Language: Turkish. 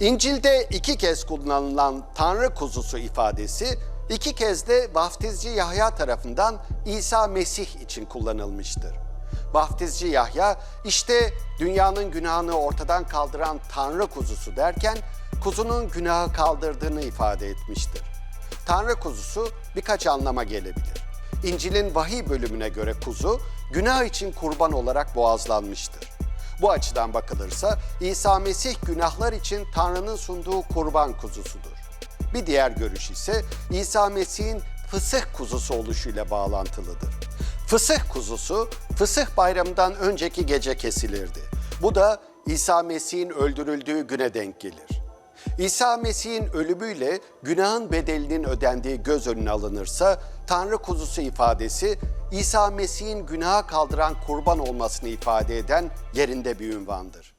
İncil'de iki kez kullanılan Tanrı kuzusu ifadesi iki kez de vaftizci Yahya tarafından İsa Mesih için kullanılmıştır. Vaftizci Yahya işte dünyanın günahını ortadan kaldıran Tanrı kuzusu derken kuzunun günahı kaldırdığını ifade etmiştir. Tanrı kuzusu birkaç anlama gelebilir. İncil'in vahiy bölümüne göre kuzu günah için kurban olarak boğazlanmıştır. Bu açıdan bakılırsa İsa Mesih günahlar için Tanrı'nın sunduğu kurban kuzusudur. Bir diğer görüş ise İsa Mesih'in fısıh kuzusu oluşuyla bağlantılıdır. Fısıh kuzusu fısıh bayramından önceki gece kesilirdi. Bu da İsa Mesih'in öldürüldüğü güne denk gelir. İsa Mesih'in ölümüyle günahın bedelinin ödendiği göz önüne alınırsa Tanrı kuzusu ifadesi İsa Mesih'in günaha kaldıran kurban olmasını ifade eden yerinde bir ünvandır.